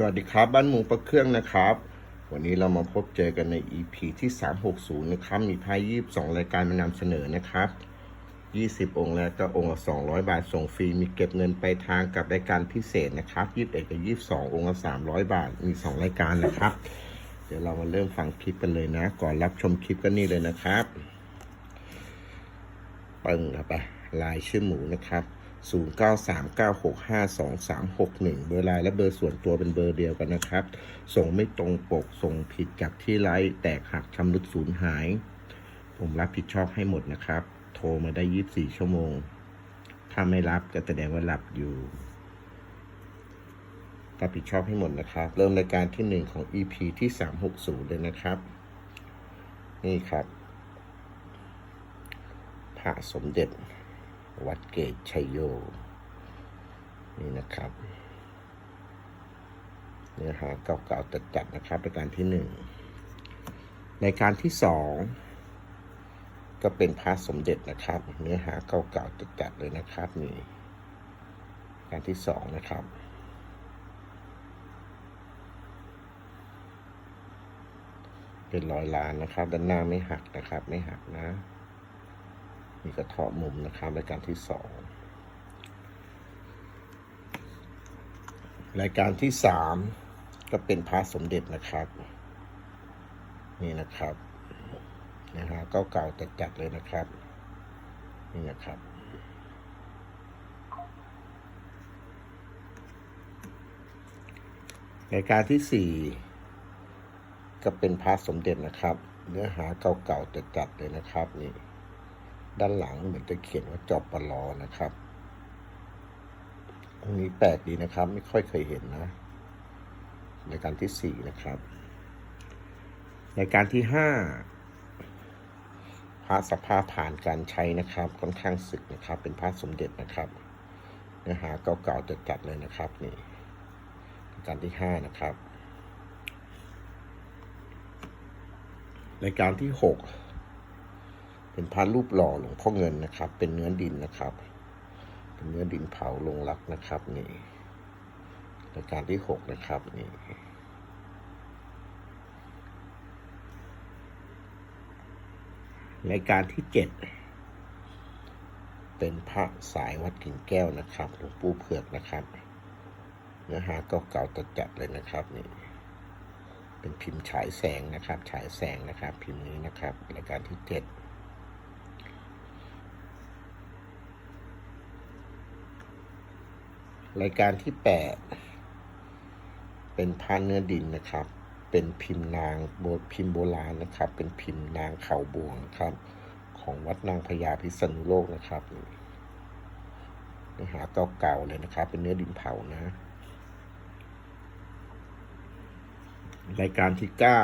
สวัสดีครับ บ้านหมูประเครื่องนะครับ วันนี้เรามาพบเจอกันใน EP ที่ 360 นะครับมีไพ่22รายการมานำเสนอนะครับ 20 องค์แรกก็องค์ละ200 บาทส่งฟรีมีเก็บเงินไปลายทางกับรายการพิเศษนะครับ 21 กับ 22 องค์ละ300 บาทมี 2 รายการนะครับ เดี๋ยวเรามาเริ่มฟังคลิปกันเลยนะ ก่อนรับชมคลิปก็นี่เลยนะครับปึ้งเข้าไปลายชื่อหมูนะครับ 0939652361 เบอร์ไลน์และเบอร์ส่วนตัวเป็นเบอร์เดียวกันนะครับ ส่งไม่ตรงปก ส่งผิดจากที่ไลน์แตกหักชำรุดสูญหาย ผมรับผิดชอบให้หมดนะครับ โทรมาได้ 24 ชั่วโมง ถ้าไม่รับก็แสดงว่าหลับอยู่รับผิดชอบให้หมดนะครับ เริ่มรายการที่ 1 ของ EP ที่ 360 เลยนะครับ นี่ครับพระสมเด็จ วัดเกตชัยโย นี่นะครับเนื้อหาเก่าๆจัดๆนะครับรายการที่หนึ่งรายการที่สองก็เป็นพระสมเด็จนะครับ เนื้อหาเก่าๆจัดๆเลยนะครับนี่การที่สองนะครับเป็นรอยล้านนะครับ ด้านหน้าไม่หักนะครับ ไม่หักนะ มีกระเทาะมุมนะครับรายการที่สองรายการที่สามก็เป็นพระสมเด็จนะครับ นี่นะครับนะฮะเก่าๆจัดๆเลยนะครับ นี่นะครับรายการที่สี่ก็เป็นพระสมเด็จนะครับ เนื้อหาเก่าๆจัดๆเลยนะครับนี่ ด้านหลังเหมือนจะเขียนว่าจอบปลอนะครับตรงนี้แปลกดีนะครับ ไม่ค่อยเคยเห็นนะรายการที่สี่นะครับรายการที่ห้าพระสภาพผ่านการใช้นะครับ ค่อนข้างสึกนะครับ เป็นพระสมเด็จนะครับเนื้อหาเก่าๆจัดๆเลยนะครับนี่รายการที่ห้านะครับรายการที่หก เป็นพระรูปหล่อหลวงพ่อเงินนะครับ เป็นเนื้อดินนะครับ เป็นเนื้อดินเผาลงรักนะครับนี่รายการที่หกนะครับนี่รายการที่เจ็ดเป็นพระสายวัดกิ่งแก้วนะครับหลวงปู่เผือกนะครับ เนื้อหาเก่าๆจัดเลยนะครับนี่เป็นพิมพ์ฉายแสงนะครับ ฉายแสงนะครับ พิมพ์นี้นะครับ รายการที่เจ็ด รายการที่แปดเป็นพานเนื้อดินนะครับ เป็นพิมพ์นางโบพิมพ์โบราณนะครับ เป็นพิมพ์นางเขาบวงครับ ของวัดนางพญาพิษณุโลกนะครับเนื้อหาเก่าๆเลยนะครับ เป็นเนื้อดินเผานะ รายการที่เก้า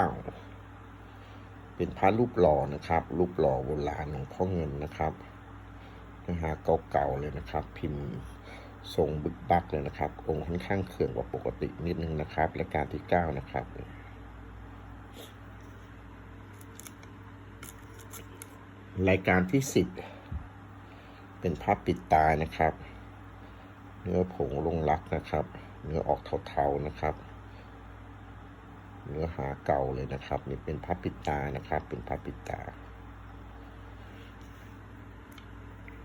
เป็นพระรูปหล่อนะครับ รูปหล่อโบราณหลวงพ่อเงินนะครับเนื้อหาเก่าๆเลยนะครับ พิมพ์ ทรงบึกบักเลยนะครับ องค์ค่อนข้างเขื่องกว่าปกตินิดนึงนะครับรายการที่เก้านะครับรายการที่สิบเป็นภาพปิดตานะครับ เนื้อผงลงรักนะครับ เนื้อออกเทาๆนะครับ เนื้อหาเก่าเลยนะครับ นี่เป็นพระปิดตานะครับ เป็นพระปิดตา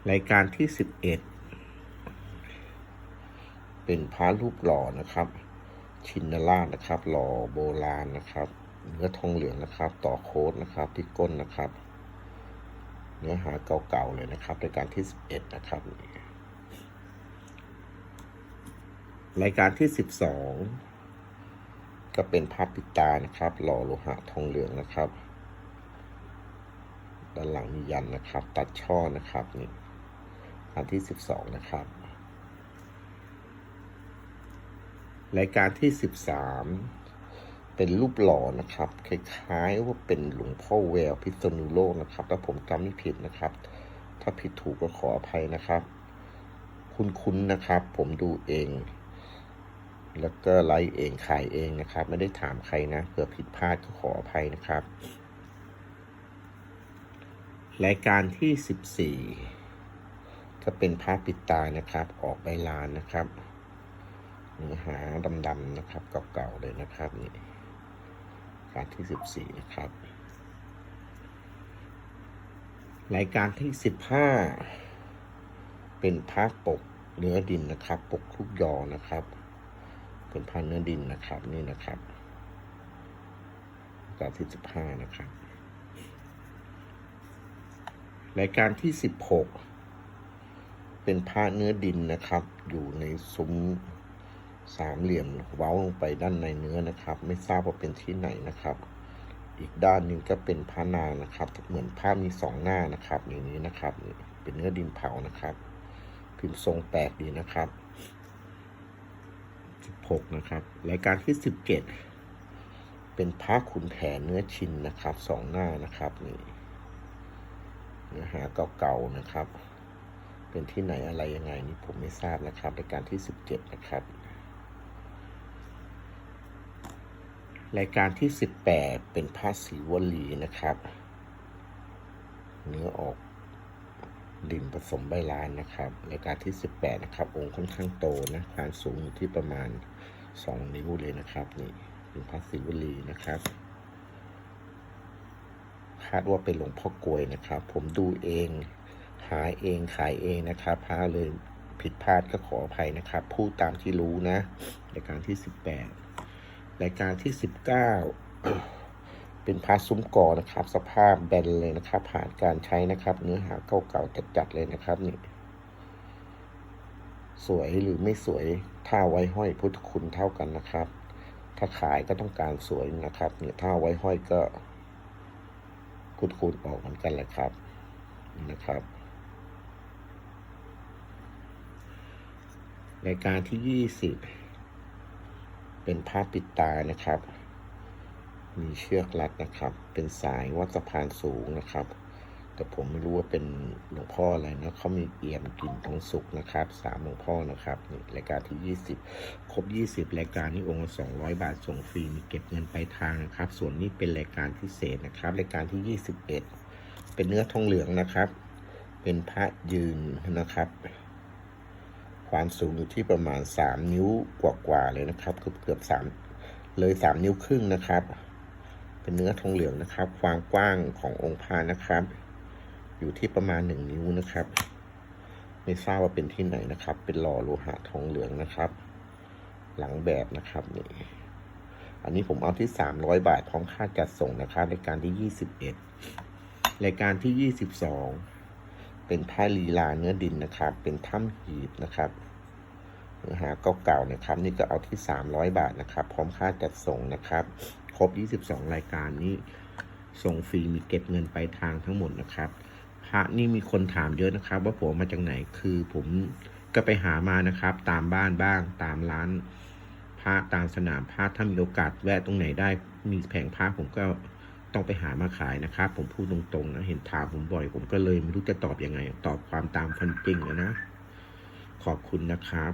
รายการที่สิบเอ็ด เป็นพระรูปหล่อนะครับ ชินนราชนะครับหล่อโบราณนะครับ เนื้อทองเหลืองนะครับ ต่อโค้ดนะครับที่ก้นนะครับ เนื้อหาเก่าๆเลยนะครับรายการที่สิบเอ็ดนะครับรายการที่สิบสองก็เป็นภาพปิตานะครับ หล่อโลหะทองเหลืองนะครับด้านหลังมียันนะครับ ตัดช่อนะครับนี่อันที่สิบสองนะครับ รายการที่สิบสามเป็นรูปหล่อนะครับ คล้ายๆว่าเป็นหลวงพ่อแววพิษณุโลกนะครับถ้าผมจำไม่ผิดนะครับ ถ้าผิดถูกก็ขออภัยนะครับ คุ้นๆนะครับ ผมดูเอง แล้วก็ไลฟ์เองขายเองนะครับ ไม่ได้ถามใครนะเผื่อผิดพลาดก็ขออภัยนะครับ รายการที่สิบสี่ก็เป็นพระปิดตานะครับ ออกใบลานนะครับ เนื้อหาดำๆนะครับเก่าๆเลยนะครับนี่การที่สิบสี่นะครับ รายการที่สิบห้าเป็นภาพปกเนื้อดินนะครับ ปกทุกยอนะครับ เป็นภาพเนื้อดินนะครับนี่นะครับรายการที่สิบห้านะครับ รายการที่สิบหกเป็นผ้าเนื้อดินนะครับ อยู่ในซุ้ม สามเหลี่ยมเว้าลงไปด้านในเนื้อนะครับ ไม่ทราบว่าเป็นที่ไหนนะครับ อีกด้านหนึ่งก็เป็นผ้านางนะครับ เหมือนผ้ามีสองหน้านะครับ อย่างนี้นะครับ เป็นเนื้อดินเผานะครับ พิมพ์ทรงแปลกดีนะครับสิบหกนะครับรายการที่สิบเจ็ดเป็นผ้าขุนแผนเนื้อชินนะครับสองหน้านะครับนี่เนื้อหาเก่าๆนะครับ เป็นที่ไหนอะไรยังไงนี่ผมไม่ทราบนะครับรายการที่สิบเจ็ดนะครับ รายการที่สิบแปดเป็นผ้าสีวลีนะครับ เนื้อออกดินผสมใบลานนะครับรายการที่สิบแปดนะครับ องค์ค่อนข้างโตนะความสูงอยู่ที่ประมาณสองนิ้วเลยนะครับ นี่เป็นผ้าสีวลีนะครับคาดว่าเป็นหลวงพ่อกลวยนะครับ ผมดูเอง หาเองขายเองนะครับพาเลยผิดพลาดก็ขออภัยนะครับ พูดตามที่รู้นะรายการที่สิบแปด รายการที่สิบเก้าเป็นพาซุ้มก่อนะครับ สภาพแบนเลยนะครับ ผ่านการใช้นะครับ เนื้อหาเก่าๆจัดๆเลยนะครับนี่สวยหรือไม่สวยถ้าไว้ห้อยพุทธคุณเท่ากันนะครับ ถ้าขายก็ต้องการสวยนะครับเนี่ยถ้าไว้ห้อยก็พุทธคุณออกเหมือนกันแหละครับนี่นะครับรายการที่ยี่สิบ เป็นผ้าปิดตานะครับ มีเชือกรัดนะครับ เป็นสายวัดสะพานสูงนะครับ แต่ผมไม่รู้ว่าเป็นหลวงพ่ออะไรนะเขามีเอี่ยมกลิ่นทองสุกนะครับสามหลวงพ่อนะครับนี่รายการที่ยี่สิบครบยี่สิบรายการนี้องค์ละสองร้อยบาทส่งฟรีมีเก็บเงินไปทางนะครับ ส่วนนี้เป็นรายการพิเศษนะครับรายการที่ยี่สิบเอ็ดเป็นเนื้อทองเหลืองนะครับ เป็นพระยืนนะครับ ความสูงอยู่ที่ประมาณสามนิ้วกว่าๆเลยนะครับ เกือบเกือบสามเลยสามนิ้วครึ่งนะครับ เป็นเนื้อทองเหลืองนะครับ ความกว้างขององค์พระนะครับ อยู่ที่ประมาณหนึ่งนิ้วนะครับ ไม่ทราบว่าเป็นที่ไหนนะครับ เป็นหล่อโลหะทองเหลืองนะครับ หลังแบบนะครับนี่อันนี้ผมเอาที่สามร้อยบาทพร้อมค่าจัดส่งนะครับรายการที่ยี่สิบเอ็ดรายการที่ยี่สิบสอง เป็นผ้าลีลาเนื้อดินนะครับ เป็นถ้ำหีบนะครับเนื้อหาเก่าๆนะครับ นี่ก็เอาที่สามร้อยบาทนะครับ พร้อมค่าจัดส่งนะครับ ครบยี่สิบสองรายการนี้ ส่งฟรีมีเก็บเงินไปทางทั้งหมดนะครับพระนี่มีคนถามเยอะนะครับ ว่าผมมาจากไหนคือผมก็ไปหามานะครับ ตามบ้านบ้างตามร้านพระตามสนามพระถ้ามีโอกาสแวะตรงไหนได้มีแผงพระผมก็ ต้องไปหามาขายนะครับ ผมพูดตรงๆนะเห็นถามผมบ่อย ผมก็เลยไม่รู้จะตอบยังไง ตอบความตามฟันจริงนะ ขอบคุณนะครับ